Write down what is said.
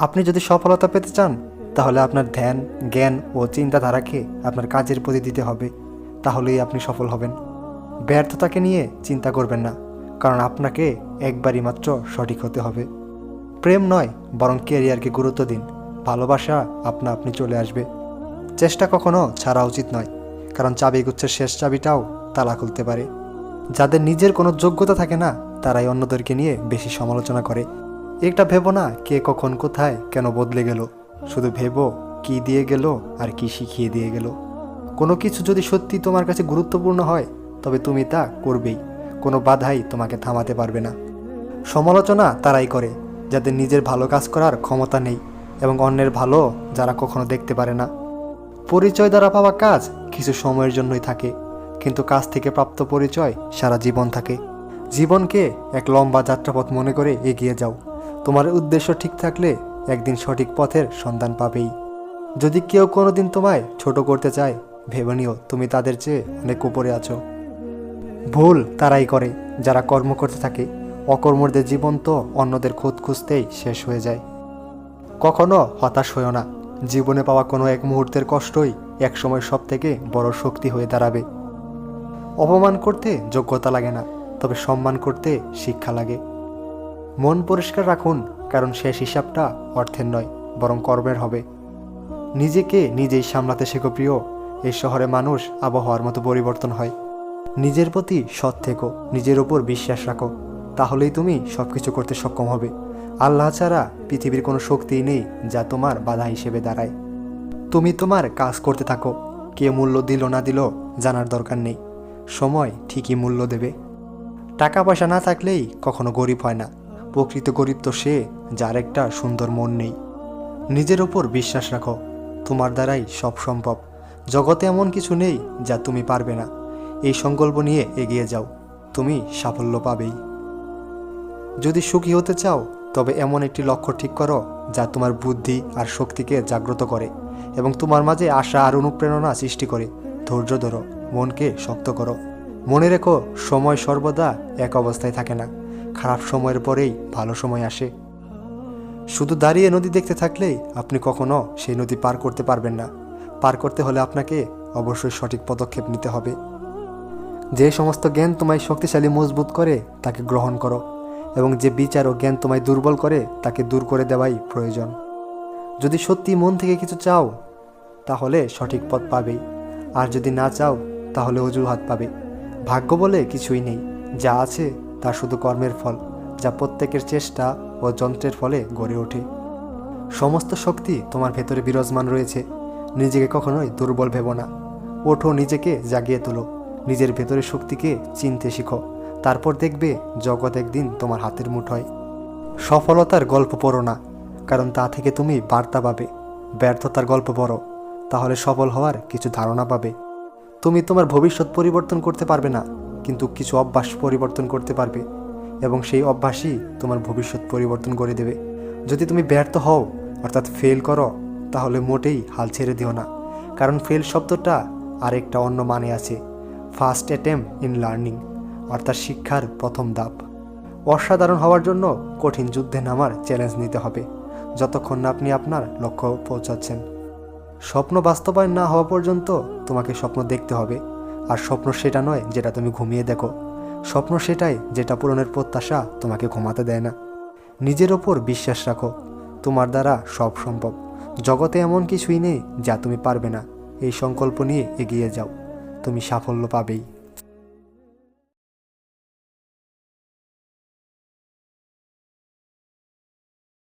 আপনি যদি সফলতা পেতে চান, তাহলে আপনার ধ্যান, জ্ঞান ও চিন্তাধারাকে আপনার কাজের প্রতি দিতে হবে। তাহলেই আপনি সফল হবেন। ব্যর্থতাকে নিয়ে চিন্তা করবেন না, কারণ আপনাকে একবারই মাত্র সঠিক হতে হবে। প্রেম নয়, বরং কেরিয়ারকে গুরুত্ব দিন। ভালোবাসা আপনা আপনি চলে আসবে। চেষ্টা কখনো ছাড়া উচিত নয়, কারণ চাবি গুচ্ছের শেষ চাবিটাও তালা খুলতে পারে। যাদের নিজের কোনো যোগ্যতা থাকে না, তারাই অন্যদেরকে নিয়ে বেশি সমালোচনা করে। একটা ভেবো না কে কখন কোথায় কেন বদলে গেল। শুধু ভেবো কি দিয়ে গেল আর কি শিখিয়ে দিয়ে গেল। কোনো কিছু যদি সত্যি তোমার কাছে গুরুত্বপূর্ণ হয়, তবে তুমি তা করবেই। কোনো বাধাই তোমাকে থামাতে পারবে না। সমালোচনা তারাই করে, যাদের নিজের ভালো কাজ করার ক্ষমতা নেই এবং অন্যের ভালো যারা কখনো দেখতে পারে না। পরিচয় দ্বারা পাওয়া কাজ কিছু সময়ের জন্যই থাকে, কিন্তু কাজ থেকে প্রাপ্ত পরিচয় সারা জীবন থাকে। জীবনকে এক লম্বা যাত্রাপথ মনে করে এগিয়ে যাও। তোমার উদ্দেশ্য ঠিক থাকলে একদিন সঠিক পথের সন্ধান পাবেই। যদি কেউ কোনোদিন তোমায় ছোট করতে চায়, ভেবে নিও তুমি তাদের চেয়ে অনেক উপরে আছো। ভুল তারাই করে, যারা কর্ম করতে থাকে অকর্মদের জীবন তো অন্যদের খোঁজ খুঁজতেই শেষ হয়ে যায়। কখনো হতাশ হয়েও না, জীবনে পাওয়া কোনো এক মুহূর্তের কষ্টই একসময় সব থেকে বড় শক্তি হয়ে দাঁড়াবে। অপমান করতে যোগ্যতা লাগে না, তবে সম্মান করতে শিক্ষা লাগে। মন পরিষ্কার রাখুন, কারণ শেষ হিসাবটা অর্থের নয়, বরং কর্মের হবে। নিজেকে নিজেই সামলাতে শেখো প্রিয়, এই শহরে মানুষ আবহাওয়ার মতো পরিবর্তন হয়। নিজের প্রতি সৎ থেকো, নিজের ওপর বিশ্বাস রাখো, তাহলেই তুমি সব কিছু করতে সক্ষম হবে। আল্লাহ ছাড়া পৃথিবীর কোনো শক্তিই নেই যা তোমার বাধা হিসেবে দাঁড়ায়। তুমি তোমার কাজ করতে থাকো, কে মূল্য দিল না দিল জানার দরকার নেই। সময় ঠিকই মূল্য দেবে। টাকা পয়সা না থাকলেই কখনো গরিব হয় না। প্রকৃত গরিব তো সে, যার একটা সুন্দর মন নেই। নিজের ওপর বিশ্বাস রাখো, তোমার দ্বারাই সব সম্ভব। জগতে এমন কিছু নেই যা তুমি পারবে না। এই সংকল্প নিয়ে এগিয়ে যাও, তুমি সাফল্য পাবেই। যদি সুখী হতে চাও, তবে এমন একটি লক্ষ্য ঠিক করো যা তোমার বুদ্ধি আর শক্তিকে জাগ্রত করে এবং তোমার মাঝে আশা আর অনুপ্রেরণা সৃষ্টি করে। ধৈর্য ধরো, মনকে শক্ত করো। মনে রেখো, সময় সর্বদা এক অবস্থায় থাকে না। খারাপ সময়ের পরেই ভালো সময় আসে। শুধু দাঁড়িয়ে নদী দেখতে থাকলেই আপনি কখনো সেই নদী পার করতে পারবেন না। পার করতে হলে আপনাকে অবশ্যই সঠিক পদক্ষেপ নিতে হবে। যে সমস্ত জ্ঞান তোমায় শক্তিশালী মজবুত করে তাকে গ্রহণ করো এবং যে বিচার ও জ্ঞান তোমায় দুর্বল করে তাকে দূর করে দেওয়াই প্রয়োজন। যদি সত্যি মন থেকে কিছু চাও, তাহলে সঠিক পথ পাবেই। আর যদি না চাও, তাহলে অজুহাত পাবে। ভাগ্য বলে কিছুই নেই। যা আছে তা শুধু কর্মের ফল, যা প্রত্যেকের চেষ্টা ও যন্ত্রের ফলে গড়ে ওঠে। সমস্ত শক্তি তোমার ভেতরে বিরাজমান রয়েছে। নিজেকে কখনোই দুর্বল ভেবো না। ওঠো নিজেকে জাগিয়ে তোলো। নিজের ভেতরের শক্তিকে চিনতে শিখো। তারপর দেখবে জগৎ একদিন তোমার হাতের মুঠোয় সফলতার গল্প পড়ো না, কারণ তা থেকে তুমি বার্তা পাবে। ব্যর্থতার গল্প পড়ো, তাহলে সফল হওয়ার কিছু ধারণা পাবে। তুমি তোমার ভবিষ্যৎ পরিবর্তন করতে পারবে না। কিন্তু কিছু অভ্যাস পরিবর্তন করতে পারবে এবং সেই অভ্যাসই তোমার ভবিষ্যৎ পরিবর্তন করে দেবে। যদি তুমি ব্যর্থ হও, অর্থাৎ ফেল করো, তাহলে মোটেই হাল ছেড়ে দিও না। কারণ ফেল শব্দটা আরেকটা অন্য মানে আছে। ফার্স্ট অ্যাটেম্প ইন লার্নিং অর্থাৎ শিক্ষার প্রথম ধাপ। অসাধারণ হওয়ার জন্য কঠিন যুদ্ধে নামার চ্যালেঞ্জ নিতে হবে, যতক্ষণ না আপনি আপনার লক্ষ্য পৌঁছাচ্ছেন। স্বপ্ন বাস্তবায়ন না হওয়া পর্যন্ত তোমাকে স্বপ্ন দেখতে হবে। আর স্বপ্ন সেটা নয় যেটা তুমি ঘুমিয়ে দেখো। স্বপ্ন সেটাই যেটা পূরণের প্রত্যাশা তোমাকে ঘুমাতে দেয় না। নিজের ওপর বিশ্বাস রাখো, তোমার দ্বারা সব সম্ভব। জগতে এমন কিছুই নেই যা তুমি পারবে না। এই সংকল্প নিয়ে এগিয়ে যাও। তুমি সাফল্য পাবেই।